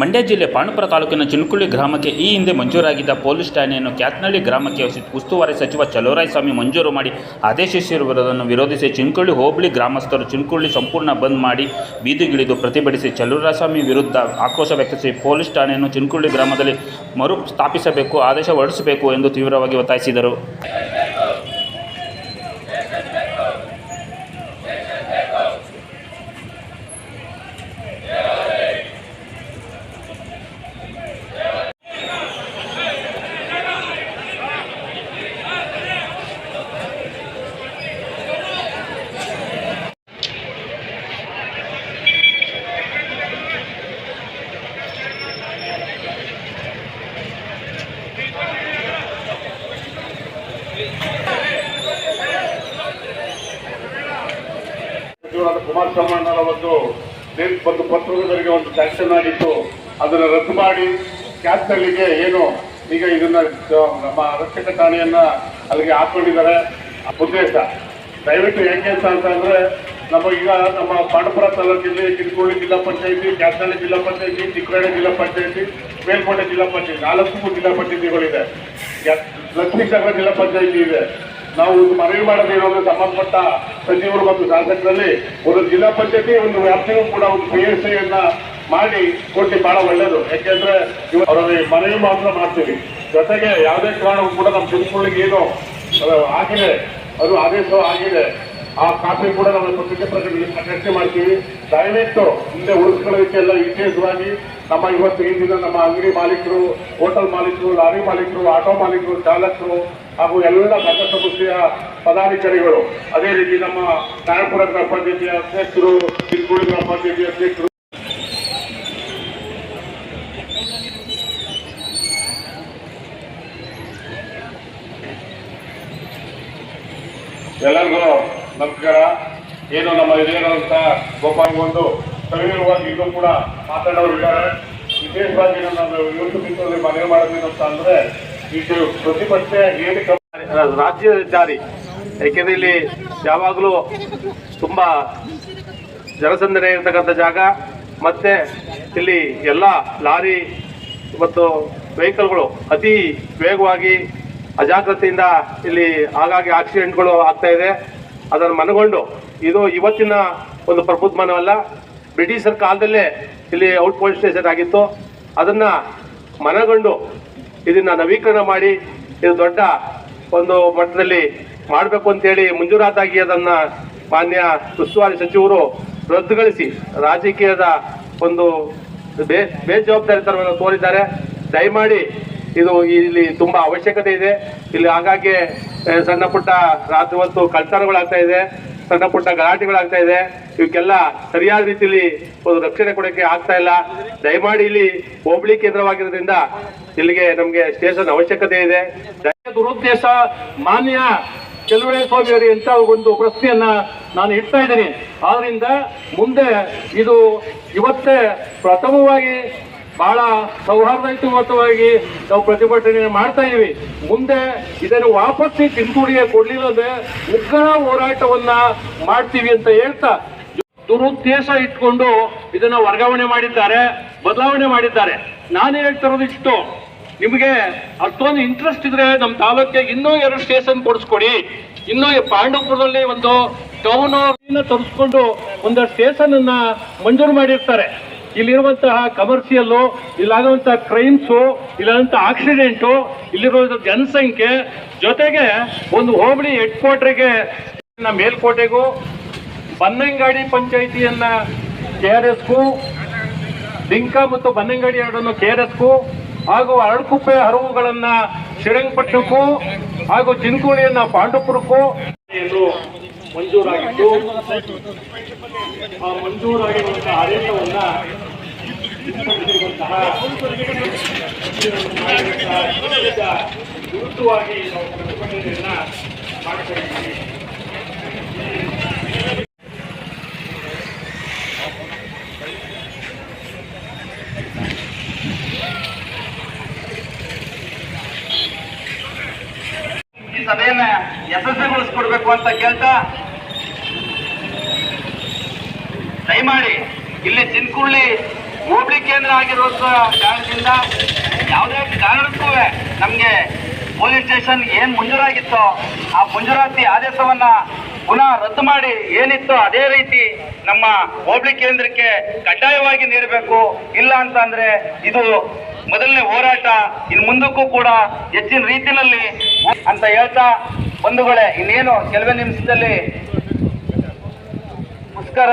ಮಂಡ್ಯ ಜಿಲ್ಲೆ ಪಾಂಡುಪುರ ತಾಲೂಕಿನ ಚಿನ್ಕುಳ್ಳಿ ಗ್ರಾಮಕ್ಕೆ ಈ ಹಿಂದೆ ಮಂಜೂರಾಗಿದ್ದ ಪೊಲೀಸ್ ಠಾಣೆಯನ್ನು ಕ್ಯಾತ್ನಳ್ಳಿ ಗ್ರಾಮಕ್ಕೆ ಉಸ್ತುವಾರಿ ಸಚಿವ ಚಲೋರಾಯಸ್ವಾಮಿ ಮಂಜೂರು ಮಾಡಿ ಆದೇಶಿಸಿರುವುದನ್ನು ವಿರೋಧಿಸಿ ಚಿನ್ಕುಳ್ಳಿ ಹೋಬಳಿ ಗ್ರಾಮಸ್ಥರು ಚಿನ್ಕುಳ್ಳಿ ಸಂಪೂರ್ಣ ಬಂದ್ ಮಾಡಿ ಬೀದಿಗಿಳಿದು ಪ್ರತಿಭಟಿಸಿ ಚಲುವರಾಯಸ್ವಾಮಿ ವಿರುದ್ಧ ಆಕ್ರೋಶ ವ್ಯಕ್ತಿಸಿ ಪೊಲೀಸ್ ಠಾಣೆಯನ್ನು ಚಿನ್ಕುಳ್ಳಿ ಗ್ರಾಮದಲ್ಲಿ ಮರು ಸ್ಥಾಪಿಸಬೇಕು ಆದೇಶ ಹೊರಡಿಸಬೇಕು ಎಂದು ತೀವ್ರವಾಗಿ ಒತ್ತಾಯಿಸಿದರು. ಸಚಿವರಾದ ಕುಮಾರಸ್ವಾಮಿ ಒಂದು ನೇಮ್ ಒಂದು ಸ್ಯಾಂಕ್ಷನ್ ಆಗಿತ್ತು. ಅದನ್ನು ರದ್ದು ಮಾಡಿ ಕ್ಯಾಪ್ಟಲ್ಲಿಗೆ ಏನು, ಈಗ ಇದನ್ನ ನಮ್ಮ ರಕ್ಷಕ ಠಾಣೆಯನ್ನ ಅಲ್ಲಿಗೆ ಹಾಕೊಂಡಿದ್ದಾರೆ. ಉದ್ದೇಶ, ದಯವಿಟ್ಟು ಹೆಂಗೆ ಅಂತ ಅಂತಂದ್ರೆ, ನಮ್ಮ ಈಗ ನಮ್ಮ ಪಾಂಡಪುರ ತಾಲೂಕಿನಲ್ಲಿ ಕಿನ್ಕೋಳಿ ಜಿಲ್ಲಾ ಪಂಚಾಯತಿ ಕ್ಯಾಸ್ನಳ್ಳಿ ಜಿಲ್ಲಾ ಪಂಚಾಯತಿ ಚಿಕ್ಕಬಳ್ಳಿ ಜಿಲ್ಲಾ ಪಂಚಾಯತಿ, ಮೇಲ್ಕೋಟೆ ಜಿಲ್ಲಾ ಪಂಚಾಯತಿ, ನಾಲ್ಕು ಜಿಲ್ಲಾ ಪಂಚಾಯತಿಗಳಿದೆ. ಲಕ್ಷ್ಮೀಸಾಗರ ಜಿಲ್ಲಾ ಪಂಚಾಯತಿ ಇದೆ. ನಾವು ಒಂದು ಮನವಿ ಮಾಡೋದೇನಂದ್ರೆ ಸಂಬಂಧಪಟ್ಟ ಸಚಿವರು ಮತ್ತು ಶಾಸಕರಲ್ಲಿ ಒಂದು ಜಿಲ್ಲಾ ಪಂಚಾಯತಿ ಒಂದು ವ್ಯಾಪ್ತಿಗೂ ಕೂಡ ಒಂದು ಪಿ ಎಸ್ ಐಯನ್ನ ಮಾಡಿ ಕೊಟ್ಟು ಬಹಳ ಒಳ್ಳೇದು. ಯಾಕೆಂದ್ರೆ ಅವರಲ್ಲಿ ಮನವಿ ಮಾತ್ರ ಮಾಡ್ತೀವಿ. ಜೊತೆಗೆ ಯಾವುದೇ ಕಾರಣವೂ ಕೂಡ ನಮ್ಮ ಚಿನ್ಕೊಳ್ಳಿಗೆ ಏನು ಆಗಿದೆ. ಅದು ಆದೇಶ ಆಗಿದೆ. ಆ ಕಾಪಿ ಕೂಡ ನಾವು ಪತ್ರಿಕೆ ಪ್ರಕಟಣೆ ಮಾಡ್ತೀವಿ. ದಯವಿಟ್ಟು ಹಿಂದೆ ಉಳಿಸ್ಕೊಳ್ಳೋದಕ್ಕೆಲ್ಲ ವಿಶೇಷವಾಗಿ ನಮ್ಮ ಇವತ್ತು ಈ ದಿನ ನಮ್ಮ ಅಂಗಡಿ ಮಾಲೀಕರು, ಹೋಟೆಲ್ ಮಾಲೀಕರು, ಲಾರಿ ಮಾಲೀಕರು, ಆಟೋ ಮಾಲೀಕರು, ಚಾಲಕರು ಹಾಗೂ ಎಲ್ಲ ಸಂಘ ಸಂಸ್ಥೆಯ ಪದಾಧಿಕಾರಿಗಳು, ಅದೇ ರೀತಿ ನಮ್ಮ ನಾರಾಯಣಪುರ ಗ್ರಾಮ ಪಂಚಾಯತಿಯ ಅಧ್ಯಕ್ಷರು ಚಿನ್ಕುಳಿ ಗ್ರಾಮ ಪಂಚಾಯತಿ ಅಧ್ಯಕ್ಷರು. ಎಲ್ಲರಿಗೂ ನಮಸ್ಕಾರ. ಏನು ನಮ್ಮ ಹಿರಿಯರಂತ ಗೋಪಾಲ್ ಒಂದು ಸವಿರವಾಗಿ ಇದು ಕೂಡ ಮಾತಾಡೋರು ಇದ್ದಾರೆ. ವಿಶೇಷವಾಗಿ ನಾನು ಯೂಟ್ಯೂಬ್ ಮನವಿ ಮಾಡಬೇಕಂತ ಅಂದ್ರೆ ಇದು ಏನಕ್ಕೆ ರಾಜ್ಯ ಜಾರಿ. ಯಾಕೆಂದ್ರೆ ಇಲ್ಲಿ ಯಾವಾಗಲೂ ತುಂಬಾ ಜನಸಂದಣಿ ಇರತಕ್ಕಂಥ ಜಾಗ. ಮತ್ತೆ ಇಲ್ಲಿ ಎಲ್ಲ ಲಾರಿ ಮತ್ತು ವೆಹಿಕಲ್ಗಳು ಅತಿ ವೇಗವಾಗಿ ಅಜಾಗ್ರತೆಯಿಂದ ಇಲ್ಲಿ ಆಗಾಗ್ಗೆ ಆಕ್ಸಿಡೆಂಟ್ಗಳು ಆಗ್ತಾ ಇದೆ. ಅದನ್ನು ಮನಗೊಂಡು ಇದು ಇವತ್ತಿನ ಒಂದು ಪ್ರಬುದ್ಧಮಾನವಲ್ಲ. ಬ್ರಿಟಿಷರ ಕಾಲದಲ್ಲೇ ಇಲ್ಲಿ ಔಟ್ ಪೋಸ್ಟ್ ಸ್ಟೇಷನ್ ಆಗಿತ್ತು. ಅದನ್ನು ಮನಗೊಂಡು ಇದನ್ನ ನವೀಕರಣ ಮಾಡಿ ಇದು ದೊಡ್ಡ ಒಂದು ಮಟ್ಟದಲ್ಲಿ ಮಾಡಬೇಕು ಅಂತೇಳಿ ಮಂಜೂರಾತಾಗಿ ಅದನ್ನ ಮಾನ್ಯ ಉಸ್ತುವಾರಿ ಸಚಿವರು ರದ್ದುಗೊಳಿಸಿ ರಾಜಕೀಯದ ಒಂದು ಬೇ ಬೇಜವಾಬ್ದಾರಿತನವನ್ನು ತೋರಿದ್ದಾರೆ. ದಯಮಾಡಿ ಇದು ಇಲ್ಲಿ ತುಂಬಾ ಅವಶ್ಯಕತೆ ಇದೆ. ಇಲ್ಲಿ ಆಗಾಗ್ಗೆ ಸಣ್ಣ ಪುಟ್ಟ ರಾತ್ರಿ ಹೊತ್ತು ಕಳ್ತನಗಳಾಗ್ತಾ ಇದೆ. ಸಣ್ಣ ಪುಟ್ಟ ಗಲಾಟೆಗಳಾಗ್ತಾ ಇದೆ. ಇವಕ್ಕೆಲ್ಲ ಸರಿಯಾದ ರೀತಿಯಲ್ಲಿ ಒಂದು ರಕ್ಷಣೆ ಕೊಡೋಕೆ ಆಗ್ತಾ ಇಲ್ಲ. ದಯಮಾಡಿ ಇಲ್ಲಿ ಹೋಬಳಿ ಕೇಂದ್ರವಾಗಿರೋದ್ರಿಂದ ಇಲ್ಲಿಗೆ ನಮಗೆ ಸ್ಟೇಷನ್ ಅವಶ್ಯಕತೆ ಇದೆ. ದುರುದ್ದೇಶ ಮಾನ್ಯ ಕೆಲವೇ ಸ್ವಾಮಿಯವರಿಗೆ ಅಂತ ಒಂದು ಪ್ರಶ್ನೆಯನ್ನ ನಾನು ಇಡ್ತಾ ಇದ್ದೀನಿ. ಆದ್ರಿಂದ ಮುಂದೆ ಇದು ಇವತ್ತೇ ಪ್ರಥಮವಾಗಿ ಬಹಳ ಸೌಹಾರ್ದಯುತವಾಗಿ ನಾವು ಪ್ರತಿಭಟನೆ ಮಾಡ್ತಾ ಇದೀವಿ ಮುಂದೆ ಇದನ್ನು ವಾಪಸ್ಸಿ ಚಿಂತೂಡಿಗೆ ಕೊಡ್ಲಿಲ್ಲ ಅಂದ್ರೆ ಉಗ್ರ ಹೋರಾಟವನ್ನ ಮಾಡ್ತೀವಿ ಅಂತ ಹೇಳ್ತಾ ದುರುದ್ದೇಶ ಇಟ್ಕೊಂಡು ಇದನ್ನ ವರ್ಗಾವಣೆ ಮಾಡಿದ್ದಾರೆ, ಬದಲಾವಣೆ ಮಾಡಿದ್ದಾರೆ. ನಾನು ಹೇಳ್ತಿರೋದು ಇಷ್ಟು. ನಿಮಗೆ ಅಷ್ಟೊಂದು ಇಂಟ್ರೆಸ್ಟ್ ಇದ್ರೆ ನಮ್ಮ ತಾಲೂಕಿಗೆ ಇನ್ನೂ ಎರಡು ಸ್ಟೇಷನ್ ಕೊಡಿಸ್ಕೊಡಿ. ಇನ್ನೂ ಪಾಂಡವಪುರದಲ್ಲಿ ಒಂದು ಟೌನ್ ತರಿಸ್ಕೊಂಡು ಒಂದು ಸ್ಟೇಷನ್ ಅನ್ನ ಮಂಜೂರು ಮಾಡಿರ್ತಾರೆ. ಇಲ್ಲಿರುವಂತಹ ಕಮರ್ಷಿಯಲ್ಲು ಇಲ್ಲಾಗುವಂತಹ ಕ್ರೈಮ್ಸು ಇಲ್ಲಾದಂಥ ಆಕ್ಸಿಡೆಂಟು ಇಲ್ಲಿರುವಂಥ ಜನಸಂಖ್ಯೆ, ಜೊತೆಗೆ ಒಂದು ಹೋಬಳಿ ಹೆಡ್ ಕ್ವಾರ್ಟರ್ಗೆ ಮೇಲ್ಕೋಟೆಗೂ, ಬನ್ನಂಗಾಡಿ ಪಂಚಾಯಿತಿಯನ್ನ ಕೆ ಆರ್ ಎಸ್ಗೂ ಡಿಂಕ ಮತ್ತು ಬನ್ನಂಗಾಡಿ ಎರಡನ್ನು ಕೆ ಆರ್ ಎಸ್ಗೂ ಹಾಗೂ ಅರಳುಕುಪ್ಪೆ ಹರವುಗಳನ್ನು ಶ್ರೀರಂಗಪಟ್ಟಣಕ್ಕೂ ಹಾಗೂ ಚಿನ್ಕುಳಿಯನ್ನ ಪಾಂಡುಪುರಕ್ಕೂ ಮಂಜೂರಾಗಿದ್ದು ಆ ಮಂಜೂರಾಗಿರುವಂತಹ ಆದೇಶವನ್ನ ಗುರುತುವಾಗಿ ನಾವು ಪ್ರತಿಭಟನೆಯನ್ನ ಮಾಡಿಕೊಂಡಿದ್ದೀವಿ ಸಭೆಯನ್ನ ಯಶಸ್ವಿಗೊಳಿಸ್ಕೊಡ್ಬೇಕು ಅಂತ ಕೇಳ್ತಾ ದಯಮಾಡಿ ಇಲ್ಲಿ ಚಿನ್ಕುಳ್ಳಿ ಹೋಬಳಿ ಕೇಂದ್ರ ಆಗಿರೋ ಕಾರಣದಿಂದ ಯಾವುದೇ ಕಾರಣಕ್ಕೂ ನಮಗೆ ಪೊಲೀಸ್ ಸ್ಟೇಷನ್ ಏನ್ ಮುಂಜೂರಾಗಿತ್ತೋ ಆ ಮಂಜೂರಾತಿ ಆದೇಶವನ್ನ ಪುನಃ ರದ್ದು ಮಾಡಿ ಏನಿತ್ತೋ ಅದೇ ರೀತಿ ನಮ್ಮ ಹೋಬಳಿ ಕೇಂದ್ರಕ್ಕೆ ಕಡ್ಡಾಯವಾಗಿ ನೀಡಬೇಕು. ಇಲ್ಲ ಅಂತಂದ್ರೆ ಇದು ಮೊದಲನೇ ಹೋರಾಟ ಇನ್ನು ಮುಂದಕ್ಕೂ ಕೂಡ ಹೆಚ್ಚಿನ ರೀತಿಯಲ್ಲಿ ಅಂತ ಹೇಳ್ತಾ ಬಂಧುಗಳೇ, ಇನ್ನೇನು ಕೆಲವೇ ನಿಮಿಷದಲ್ಲಿ ಮುಸ್ಕರ